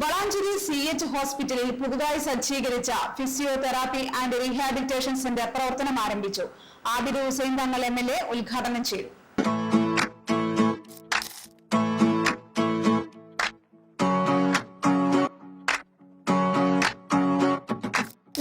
Valanchery C H ഹോസ്പിറ്റലിൽ പുതുതായി സജ്ജീകരിച്ച ഫിസിയോതെറാപ്പി ആൻഡ് റീഹാബിലിറ്റേഷൻ സെന്റർ പ്രവർത്തനം ആരംഭിച്ചു. Abid Hussain Thangal M L A ഉദ്ഘാടനം ചെയ്തു.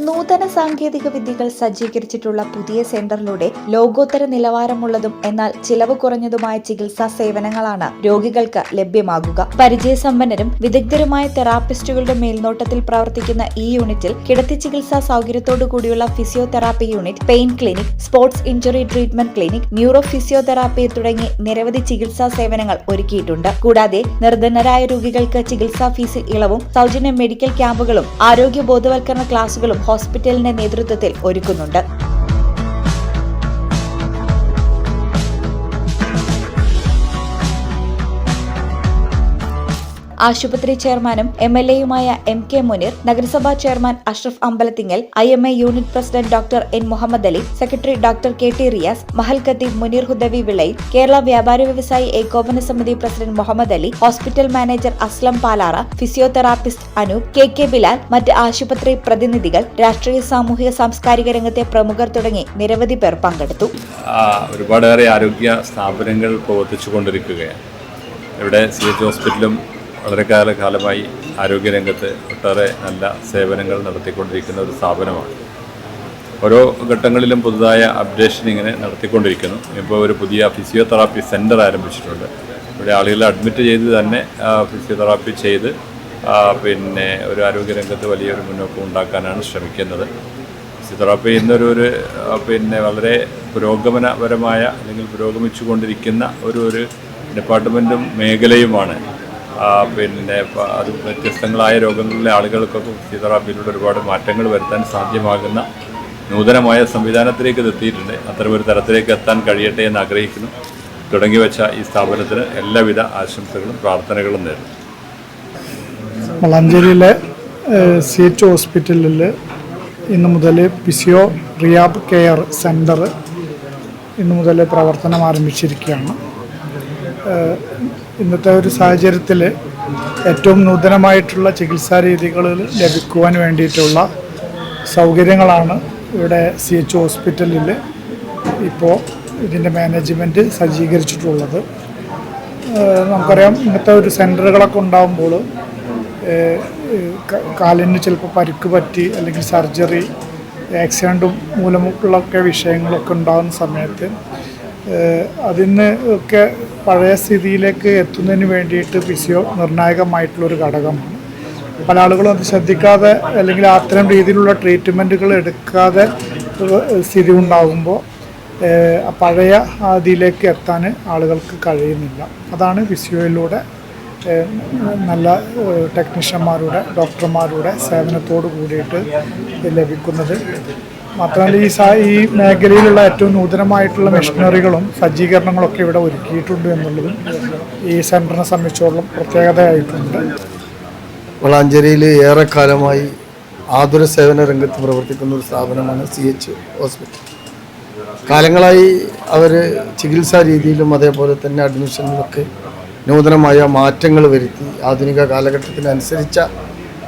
നൂതന സാങ്കേതിക വിദ്യകൾ സജ്ജീകരിച്ചിട്ടുള്ള പുതിയ സെന്ററിലൂടെ ലോകോത്തര നിലവാരമുള്ളതും എന്നാൽ ചിലവ് കുറഞ്ഞതുമായ ചികിത്സാ സേവനങ്ങളാണ് രോഗികൾക്ക് ലഭ്യമാകുക. പരിചയസമ്പന്നരും വിദഗ്ധരുമായ തെറാപ്പിസ്റ്റുകളുടെ മേൽനോട്ടത്തിൽ പ്രവർത്തിക്കുന്ന ഈ യൂണിറ്റിൽ കിടത്തി ചികിത്സാ സൗകര്യത്തോടു കൂടിയുള്ള physiotherapy unit pain clinic sports injury treatment clinic neuro physiotherapy തുടങ്ങി നിരവധി ചികിത്സാ സേവനങ്ങൾ ഒരുക്കിയിട്ടുണ്ട്. കൂടാതെ നിർധനരായ രോഗികൾക്ക് ചികിത്സാ ഫീസിൽ ഇളവും സൗജന്യ മെഡിക്കൽ ക്യാമ്പുകളും ആരോഗ്യ ബോധവൽക്കരണ ക്ലാസുകളും ഹോസ്പിറ്റലിന്റെ നേതൃത്വത്തിൽ ഒരുക്കുന്നുണ്ട് ആശുപത്രി ചെയർമാനും എം എൽ എയുമായ എം കെ മുനീർ നഗരസഭാ chairman Ashraf Ambalathingal I M A unit president doctor N Muhammad Ali secretary doctor K T Riyas Mahal Khatib Muneer Hudavi Vilayil Kerala Vyapara Vyavasayi Ekopana Samithi president Muhammad Ali hospital manager Aslam Palara physiotherapist Anoop K K Bilal മറ്റ് ആശുപത്രി പ്രതിനിധികൾ രാഷ്ട്രീയ സാമൂഹിക സാംസ്കാരിക രംഗത്തെ പ്രമുഖർ തുടങ്ങി നിരവധി പേർ പങ്കെടുത്തു. ഒരുപാട് ഒരുപാടേറെ ആരോഗ്യ സ്ഥാപനങ്ങൾ പ്രവർത്തിച്ചു കൊണ്ടിരിക്കുകയാണ് ഇവിടെ സി എച്ച് ഹോസ്പിറ്റലും വളരെ കാല കാലമായി ആരോഗ്യരംഗത്ത് ഒട്ടേറെ നല്ല സേവനങ്ങൾ നടത്തിക്കൊണ്ടിരിക്കുന്ന ഒരു സ്ഥാപനമാണ്. ഓരോ ഘട്ടങ്ങളിലും പുതുതായ അപ്ഡേഷൻ ഇങ്ങനെ നടത്തിക്കൊണ്ടിരിക്കുന്നു. ഇപ്പോൾ ഒരു പുതിയ ഫിസിയോതെറാപ്പി സെന്റർ ആരംഭിച്ചിട്ടുണ്ട്. ഇവിടെ ആളുകളെ അഡ്മിറ്റ് ചെയ്ത് തന്നെ ഫിസിയോതെറാപ്പി ചെയ്ത് പിന്നെ ഒരു ആരോഗ്യരംഗത്ത് വലിയൊരു മുന്നോക്കം ഉണ്ടാക്കാനാണ് ശ്രമിക്കുന്നത്. ഫിസിയോതെറാപ്പി എന്നൊരു ഒരു പിന്നെ വളരെ പുരോഗമനപരമായ അല്ലെങ്കിൽ പുരോഗമിച്ചു കൊണ്ടിരിക്കുന്ന ഒരു ഒരു ഡിപ്പാർട്ട്മെന്റും മേഖലയുമാണ്. പിന്നെ അത് വ്യത്യസ്തങ്ങളായ രോഗങ്ങളിലെ ആളുകൾക്കൊക്കെ ഫിസിയോതെറാപ്പിയിലൂടെ ഒരുപാട് മാറ്റങ്ങൾ വരുത്താൻ സാധ്യമാകുന്ന നൂതനമായ സംവിധാനത്തിലേക്ക് ഇത് എത്തിയിട്ടുണ്ട്. അത്തരമൊരു തരത്തിലേക്ക് എത്താൻ കഴിയട്ടെ എന്ന് ആഗ്രഹിക്കുന്നു. തുടങ്ങി വെച്ച ഈ സ്ഥാപനത്തിന് എല്ലാവിധ ആശംസകളും പ്രാർത്ഥനകളും നേരുന്നു. വളാഞ്ചേരിയിലെ സി എച്ച് ഹോസ്പിറ്റലിൽ ഇന്ന് മുതൽ പിസിയോ റിയാബ് കെയർ സെന്റർ ഇന്ന് മുതൽ പ്രവർത്തനം ആരംഭിച്ചിരിക്കുകയാണ്. ഇന്നത്തെ ഒരു സാഹചര്യത്തിൽ ഏറ്റവും നൂതനമായിട്ടുള്ള ചികിത്സാ രീതികൾ ലഭിക്കുവാൻ വേണ്ടിയിട്ടുള്ള സൗകര്യങ്ങളാണ് ഇവിടെ സി എച്ച് ഹോസ്പിറ്റലിൽ ഇപ്പോൾ ഇതിന്റെ മാനേജ്മെന്റ് സജ്ജീകരിച്ചിട്ടുള്ളത്. നമുക്കറിയാം ഇന്നത്തെ ഒരു സെന്ററുകളൊക്കെ ഉണ്ടാകുമ്പോൾ കാലിന് ചിലപ്പോൾ പരുക്ക് പറ്റി അല്ലെങ്കിൽ സർജറി ആക്സിഡന്റും മൂലമുള്ളൊക്കെ വിഷയങ്ങളൊക്കെ ഉണ്ടാകുന്ന സമയത്ത് അതിന് ഒക്കെ പഴയ സ്ഥിതിയിലേക്ക് എത്തുന്നതിന് വേണ്ടിയിട്ട് ഫിസിയോ നിർണായകമായിട്ടുള്ളൊരു ഘടകമാണ്. പല ആളുകളും അത് ശ്രദ്ധിക്കാതെ അല്ലെങ്കിൽ അത്തരം രീതിയിലുള്ള ട്രീറ്റ്മെന്റുകൾ എടുക്കാതെ സ്ഥിതി ഉണ്ടാകുമ്പോൾ പഴയ അതിലേക്ക് എത്താൻ ആളുകൾക്ക് കഴിയുന്നില്ല. അതാണ് ഫിസിയോയിലൂടെ നല്ല ടെക്നീഷ്യന്മാരുടെ ഡോക്ടർമാരുടെ സേവനത്തോട് കൂടിയിട്ട് ലഭിക്കുന്നത്. മാത്രമല്ല ഈ ഈ മേഖലയിലുള്ള ഏറ്റവും നൂതനമായിട്ടുള്ള മെഷീനറികളും സജ്ജീകരണങ്ങളൊക്കെ ഇവിടെ ഒരുക്കിയിട്ടുണ്ട് എന്നുള്ളതും ഈ സെന്ററിനെ സംബന്ധിച്ചോളം പ്രത്യേകതയായിട്ടുണ്ട്. വളാഞ്ചേരിയിൽ ഏറെക്കാലമായി ആതുര സേവന രംഗത്ത് പ്രവർത്തിക്കുന്ന ഒരു സ്ഥാപനമാണ് സി എച്ച് ഹോസ്പിറ്റൽ കാലങ്ങളായി അവർ ചികിത്സാ രീതിയിലും അതേപോലെ തന്നെ അഡ്മിഷനിലൊക്കെ നൂതനമായ മാറ്റങ്ങൾ വരുത്തി ആധുനിക കാലഘട്ടത്തിനനുസരിച്ച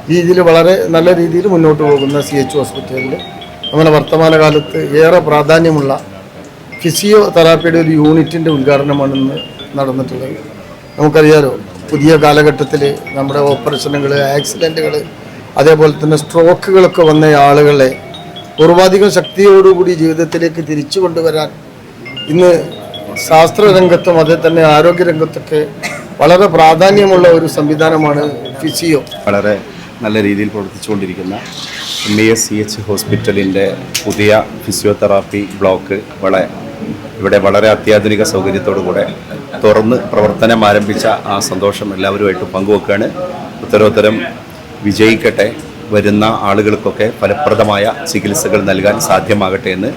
രീതിയിൽ വളരെ നല്ല രീതിയിൽ മുന്നോട്ട് പോകുന്ന സി എച്ച് ഹോസ്പിറ്റലിൽ നമ്മുടെ വർത്തമാനകാലത്ത് ഏറെ പ്രാധാന്യമുള്ള ഫിസിയോ തെറാപ്പിയുടെ ഒരു യൂണിറ്റിന്റെ ഉദ്ഘാടനമാണ് ഇന്ന് നടന്നിട്ടുള്ളത്. നമുക്കറിയാലോ പുതിയ കാലഘട്ടത്തിൽ നമ്മുടെ ഓപ്പറേഷനുകൾ ആക്സിഡന്റുകൾ അതേപോലെ തന്നെ സ്ട്രോക്കുകളൊക്കെ വന്ന ആളുകളെ പൂർവാധികം ശക്തിയോടുകൂടി ജീവിതത്തിലേക്ക് തിരിച്ചു കൊണ്ടുവരാൻ ഇന്ന് ശാസ്ത്രരംഗത്തും അതേ തന്നെ ആരോഗ്യരംഗത്തൊക്കെ വളരെ പ്രാധാന്യമുള്ള ഒരു സംവിധാനമാണ് ഫിസിയോ. വളരെ നല്ല രീതിയിൽ പ്രവർത്തിച്ചുകൊണ്ടിരിക്കുന്ന M E S C H ഹോസ്പിറ്റലിന്റെ പുതിയ ഫിസിയോതെറാപ്പി ബ്ലോക്ക് വളരെ ഇവിടെ വളരെ അത്യാധുനിക സൗകര്യത്തോടു കൂടെ തുറന്ന് പ്രവർത്തനം ആരംഭിച്ച ആ സന്തോഷം എല്ലാവരുമായിട്ട് പങ്കുവെക്കുകയാണ്. ഉത്തരോത്തരം വിജയിക്കട്ടെ വരുന്ന ആളുകൾക്കൊക്കെ ഫലപ്രദമായ ചികിത്സകൾ നൽകാൻ സാധ്യമാകട്ടെ എന്ന്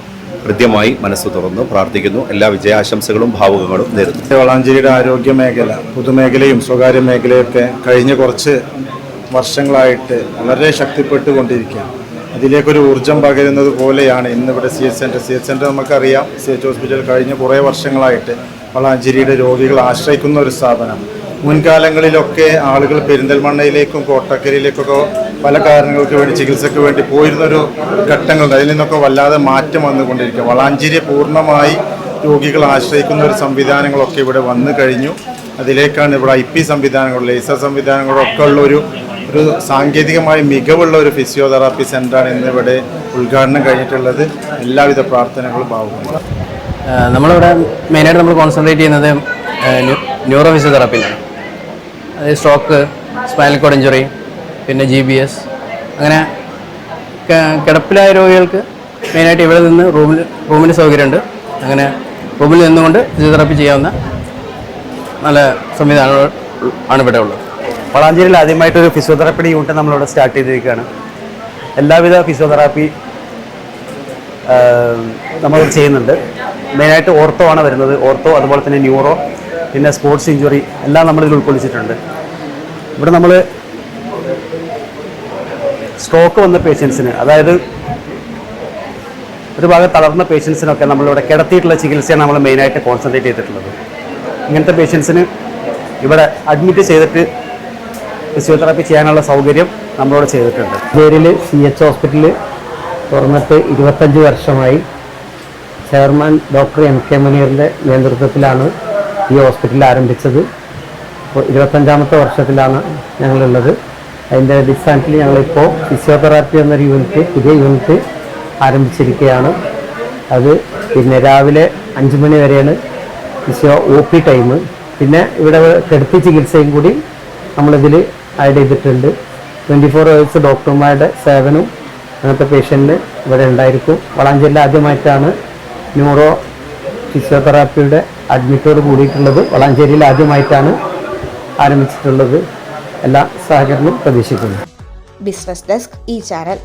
കൃത്യമായി മനസ്സ് തുറന്ന് പ്രാർത്ഥിക്കുന്നു. എല്ലാ വിജയാശംസകളും ഭാവുകങ്ങളും നേരുന്നു. വളാഞ്ചേരിയുടെ ആരോഗ്യ മേഖല പൊതുമേഖലയും സ്വകാര്യ മേഖലയൊക്കെ കഴിഞ്ഞ കുറച്ച് വർഷങ്ങളായിട്ട് വളരെ ശക്തിപ്പെട്ടുകൊണ്ടിരിക്കുകയാണ്. അതിലേക്കൊരു ഊർജം പകരുന്നത് പോലെയാണ് ഇന്നിവിടെ C H centre C H centre നമുക്കറിയാം സി എച്ച് ഹോസ്പിറ്റൽ കഴിഞ്ഞ കുറേ വർഷങ്ങളായിട്ട് വളാഞ്ചേരിയുടെ രോഗികൾ ആശ്രയിക്കുന്ന ഒരു സ്ഥാപനം മുൻകാലങ്ങളിലൊക്കെ ആളുകൾ പെരിന്തൽമണ്ണയിലേക്കും കോട്ടക്കരയിലേക്കൊക്കെ പല കാരണങ്ങൾക്ക് വേണ്ടി ചികിത്സയ്ക്ക് വേണ്ടി പോയിരുന്നൊരു ഘട്ടങ്ങളുണ്ട്. അതിൽ നിന്നൊക്കെ വല്ലാതെ മാറ്റം വന്നുകൊണ്ടിരിക്കുക വളാഞ്ചേരിയെ പൂർണമായി രോഗികൾ ആശ്രയിക്കുന്ന ഒരു സംവിധാനങ്ങളൊക്കെ ഇവിടെ വന്നു കഴിഞ്ഞു. അതിലേക്കാണ് ഇവിടെ ഐ പി സംവിധാനങ്ങൾ ലേസർ സംവിധാനങ്ങളൊക്കെ ഉള്ള ഒരു സാങ്കേതികമായി മികവുള്ള ഒരു ഫിസിയോതെറാപ്പി സെന്ററാണ് ഇന്നിവിടെ ഉദ്ഘാടനം കഴിഞ്ഞിട്ടുള്ളത്. എല്ലാവിധ പ്രാർത്ഥനകളും ആഹ് നമ്മളിവിടെ മെയിനായിട്ട് നമ്മൾ കോൺസെൻട്രേറ്റ് ചെയ്യുന്നത് ന്യൂറോ ഫിസിയോതെറാപ്പിയിലാണ് അതായത് സ്ട്രോക്ക് സ്പൈനൽ കോഡ് ഇഞ്ചുറി പിന്നെ ജി ബി എസ് അങ്ങനെ കിടപ്പിലായ രോഗികൾക്ക് മെയിനായിട്ട് ഇവിടെ നിന്ന് റൂമിൽ റൂമിന് സൗകര്യമുണ്ട്. അങ്ങനെ റൂമിൽ നിന്നുകൊണ്ട് ഫിസിയോതെറാപ്പി ചെയ്യാവുന്ന നല്ല സംവിധാനങ്ങൾ ആണ് ഇവിടെ ഉള്ളത് വളാഞ്ചേരിയിൽ ആദ്യമായിട്ടൊരു ഫിസിയോതെറാപ്പിയുടെ യൂണിറ്റ് നമ്മളിവിടെ സ്റ്റാർട്ട് ചെയ്തിരിക്കുകയാണ്. എല്ലാവിധ ഫിസിയോതെറാപ്പി നമ്മൾ ചെയ്യുന്നുണ്ട്. മെയിനായിട്ട് ഓർത്തോ ആണ് വരുന്നത്. ഓർത്തോ അതുപോലെ തന്നെ ന്യൂറോ പിന്നെ സ്പോർട്സ് ഇഞ്ചുറി എല്ലാം നമ്മളിതിൽ ഉൾക്കൊള്ളിച്ചിട്ടുണ്ട്. ഇവിടെ നമ്മൾ സ്ട്രോക്ക് വന്ന പേഷ്യൻസിന് അതായത് ഒരു ഭാഗം തളർന്ന പേഷ്യൻസിനൊക്കെ നമ്മളിവിടെ കിടത്തിയിട്ടുള്ള ചികിത്സയാണ് നമ്മൾ മെയിനായിട്ട് കോൺസെൻട്രേറ്റ് ചെയ്തിട്ടുള്ളത്. ഇങ്ങനത്തെ പേഷ്യൻസിന് ഇവിടെ അഡ്മിറ്റ് ചെയ്തിട്ട് ഫിസിയോതെറാപ്പി ചെയ്യാനുള്ള സൗകര്യം നമ്മളോട് ചെയ്തിട്ടുണ്ട്. പേരിൽ സി എച്ച് ഹോസ്പിറ്റൽ തുറന്നിട്ട് ഇരുപത്തഞ്ച് വർഷമായി ചെയർമാൻ ഡോക്ടർ എം കെ മുനീറിന്റെ നേതൃത്വത്തിലാണ് ഈ ഹോസ്പിറ്റൽ ആരംഭിച്ചത്. ഇപ്പോൾ ഇരുപത്തഞ്ചാമത്തെ വർഷത്തിലാണ് ഞങ്ങളുള്ളത്. അതിന്റെ അടിസ്ഥാനത്തിൽ ഞങ്ങളിപ്പോൾ ഫിസിയോതെറാപ്പി എന്നൊരു യൂണിറ്റ് പുതിയ യൂണിറ്റ് ആരംഭിച്ചിരിക്കുകയാണ്. അത് പിന്നെ രാവിലെ അഞ്ച് മണി വരെയാണ് ഫിസിയോ ഒ പി ടൈം പിന്നെ ഇവിടെ കിടത്തി ചികിത്സയും കൂടി നമ്മളിതിൽ ആഡ് ചെയ്തിട്ടുണ്ട്. ട്വന്റി ഫോർ അവേഴ്സ് ഡോക്ടർമാരുടെ സേവനവും അങ്ങനത്തെ പേഷ്യന്റ് ഇവിടെ ഉണ്ടായിരിക്കും. വളാഞ്ചേരിയിൽ ആദ്യമായിട്ടാണ് ന്യൂറോ ഫിസിയോതെറാപ്പിയുടെ അഡ്മിറ്റോട് കൂടിയിട്ടുള്ളത്. വളാഞ്ചേരിയിൽ ആദ്യമായിട്ടാണ് ആരംഭിച്ചിട്ടുള്ളത്. എല്ലാ സഹകരണവും പ്രതീക്ഷിക്കുന്നു. ബിസിനസ് ഡെസ്ക് ഈ ചാനൽ